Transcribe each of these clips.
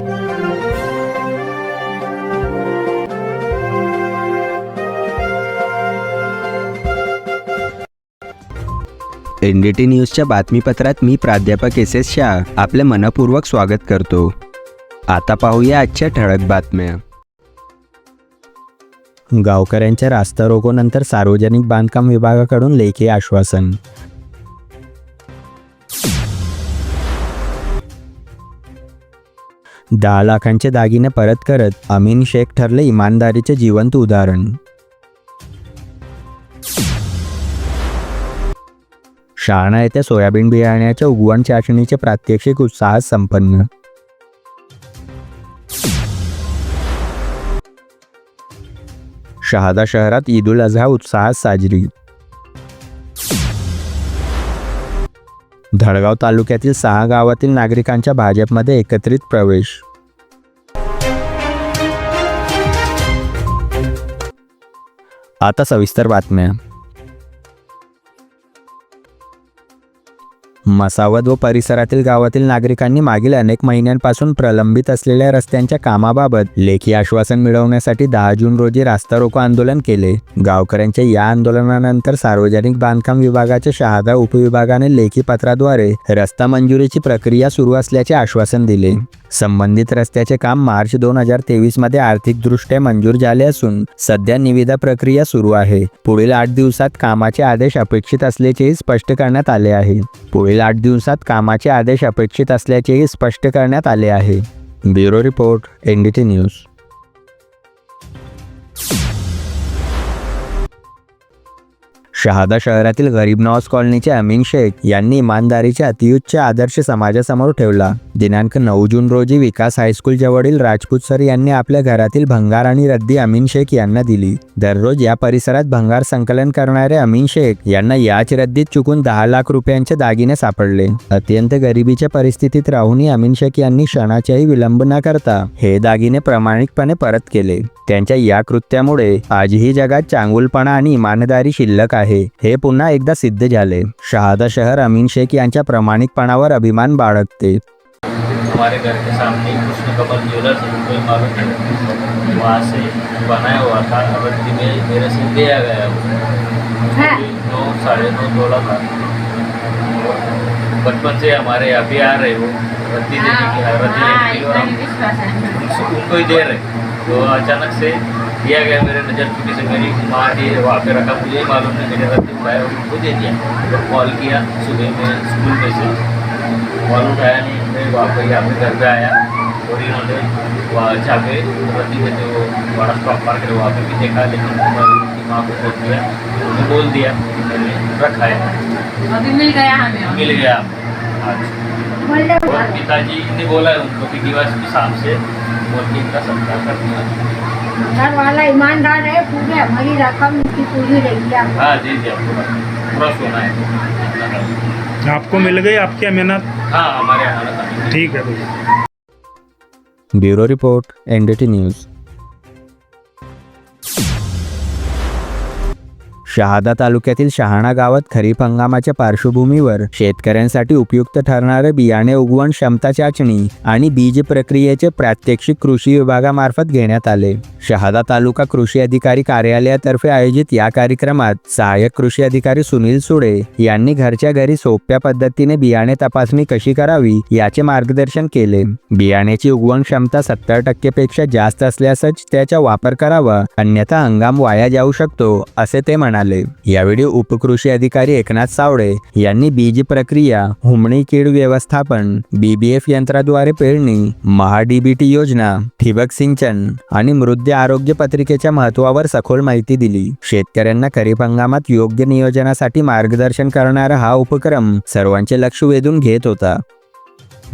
N D T न्यूजच्या बातमीपत्रात मी प्राध्यापक S S Shah आपले मनपूर्वक स्वागत करतो. आता पाहूया आजच्या ठळक बातम्या. गावकऱ्यांच्या रास्ता रोकोनंतर सार्वजनिक बांधकाम विभागाकडून लेखी आश्वासन. दहा लाखांचे दागिने परत करत अमीन शेख ठरले इमानदारीचे जिवंत उदाहरण. शहाणा येथे सोयाबीन बियाण्याच्या उगवण चाचणीचे प्रात्यक्षिक उत्साहात संपन्न. शहादा शहरात ईद उल अझहा उत्साहात साजरी. धडगाव तालुक्यातील सहा गावातील नागरिकांच्या भाजपमध्ये एकत्रित प्रवेश. आता सविस्तर बातम्या. मसावद व परिसरातील गावातील नागरिकांनी मागील अनेक महिन्यांपासून प्रलंबित असलेल्या रस्त्यांच्या कामाबाबत लेखी आश्वासन मिळवण्यासाठी दहा जून रोजी रास्ता रोको आंदोलन केले. गावकऱ्यांच्या या आंदोलनानंतर सार्वजनिक बांधकाम विभागाच्या शहादा उपविभागाने लेखी पत्राद्वारे रस्ता मंजुरीची प्रक्रिया सुरू असल्याचे आश्वासन दिले. संबंधित रस्त्याचे काम मार्च दोन हजार तेवीसमध्ये आर्थिकदृष्ट्या मंजूर झाले असून सध्या निविदा प्रक्रिया सुरू आहे. पुढील आठ दिवसात कामाचे आदेश अपेक्षित असल्याचेही स्पष्ट करण्यात आले आहे. पुढील आठ दिवसात कामाचे आदेश अपेक्षित असल्याचेही स्पष्ट करण्यात आले आहे. Bureau report NDT news. Shahada शहरातील गरीब नवाज कॉलनीचे अमीन शेख यांनी इमानदारीच्या अतिउच्च आदर्श समाजासमोर ठेवला. दिनांक नऊ जून रोजी विकास हायस्कूल जवळील राजपूत सर यांनी आपल्या घरातील भंगार आणि रद्दी अमीन शेख यांना दिली. दररोज या परिसरात भंगार संकलन करणारे अमीन शेख यांना याच रद्दीत चुकून दहा लाख रुपयांचे दागिने सापडले. अत्यंत गरिबीच्या परिस्थितीत राहूनही अमीन शेख यांनी क्षणाचाही विलंब न करता हे दागिने प्रामाणिकपणे परत केले. त्यांच्या या कृत्यामुळे आजही जगात चांगुलपणा आणि इमानदारी शिल्लक आहे. हे पुन्हा एकदा सिद्ध झाले. शहादा शहर अमीन शेख यांच्या प्रामाणिकपणावर अभिमान बाळगते. हमारे घर के सामने कृष्ण कमल ज्वेलर्स है कोई मालूम नहीं वहाँ से बनाया हुआ था रद्दी में मेरे से दिया गया वो हाँ। नौ साढ़े नौ तोला था। बचपन से हमारे यहाँ भी आ रहे वो रद्दी देने की रद्दी हाँ, लेने की और हम ही है। उनको ही दे रहे तो अचानक से दिया गया मेरे नज़र चुकी से मेरी माँ ने वहाँ पे रखा मुझे ही मालूम नहीं मैंने रद्दी उठाया उनको दे दिया। तो कॉल किया सुबह में स्कूल में से। कॉल उठाया नहीं मैं वहाँ पे यहाँ पे घर पे आया और इन्होंने वहाँ पे रद्दी में जो बड़ा स्टॉक मार्केट है वहाँ पर भी देखा लेकिन उनकी माँ को बोल दिया। उन्होंने बोल दिया मैंने रखा है। अभी मिल गया हमें। मिल गया। आज और पिताजी ने बोला है उनको कि दिवस के शाम से बोल के इनका सत्कार कर दिया। घर वाला ईमानदार है पूरे हमारी रकम की पूरी रही है हाँ जी जी पूरा पूरा सोना है आपको मिल गई आपकी अमीनत? हाँ हमारे यहाँ था ठीक है भैया bureau report NDT news. Shahada तालुक्यातील शहाणा गावात खरीप हंगामाच्या पार्श्वभूमीवर शेतकऱ्यांसाठी उपयुक्त ठरणारे बियाणे उगवण क्षमता चाचणी आणि बीज प्रक्रियेचे प्रात्यक्षिक कृषी विभागामार्फत घेण्यात आले. शहादा तालुका कृषी अधिकारी कार्यालयातर्फे आयोजित या कार्यक्रमात सहाय्यक कृषी अधिकारी सुनील सुडे यांनी घरच्या घरी सोप्या पद्धतीने बियाणे तपासणी कशी करावी याचे मार्गदर्शन केले. बियाण्याची उगवण क्षमता सत्तर टक्केपेक्षा जास्त असल्यासच त्याचा वापर करावा अन्यथा हंगाम वाया जाऊ शकतो असे ते म्हणाले. यावेळी उपकृषी अधिकारी एकनाथ सावळे यांनी बीज प्रक्रिया हुमणी कीड व्यवस्थापन बीबीएफ यंत्राद्वारे पेरणी महाडीबीटी योजना ठिबक सिंचन आणि मृद्य आरोग्य पत्रिकेच्या महत्वावर सखोल माहिती दिली. शेतकऱ्यांना खरीप हंगामात योग्य नियोजनासाठी मार्गदर्शन करणारा हा उपक्रम सर्वांचे लक्ष वेधून घेत होता.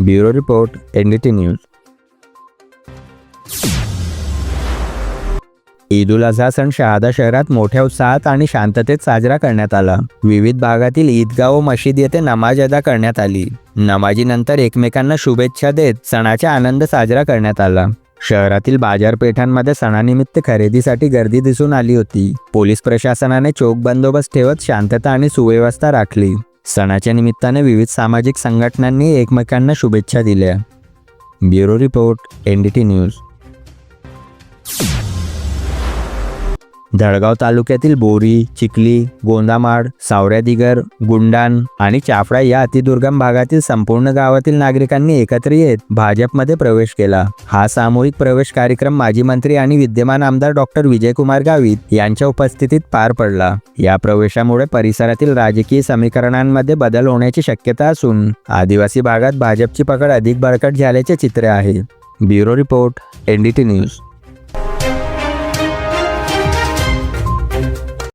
Bureau report NDT news. Eid ul Azha सण शहादा शहरात मोठ्या उत्साहात आणि शांततेत साजरा करण्यात आला. विविध भागातील ईदगाह व मशीद येथे नमाज अदा करण्यात आली. नमाजीनंतर एकमेकांना शुभेच्छा देत सणाचा आनंद साजरा करण्यात आला. शहरातील बाजारपेठांमध्ये सणानिमित्त खरेदीसाठी गर्दी दिसून आली होती. पोलीस प्रशासनाने चोख बंदोबस्त ठेवत शांतता आणि सुव्यवस्था राखली. सणाच्या निमित्ताने विविध सामाजिक संघटनांनी एकमेकांना शुभेच्छा दिल्या. Bureau report N D T news. Jalgaon तालुक्यातील बोरी चिखली गोंदामाड सावऱ्यादिगर गुंडान आणि चाफडा या अतिदुर्गम भागातील संपूर्ण गावातील नागरिकांनी एकत्र येत भाजपमध्ये प्रवेश केला. हा सामूहिक प्रवेश कार्यक्रम माजी मंत्री आणि विद्यमान आमदार डॉक्टर विजयकुमार गावित यांच्या उपस्थितीत पार पडला. या प्रवेशामुळे परिसरातील राजकीय समीकरणांमध्ये बदल होण्याची शक्यता असून आदिवासी भागात भाजपची पकड अधिक बळकट झाल्याचे चित्र आहे. Bureau report NDT news.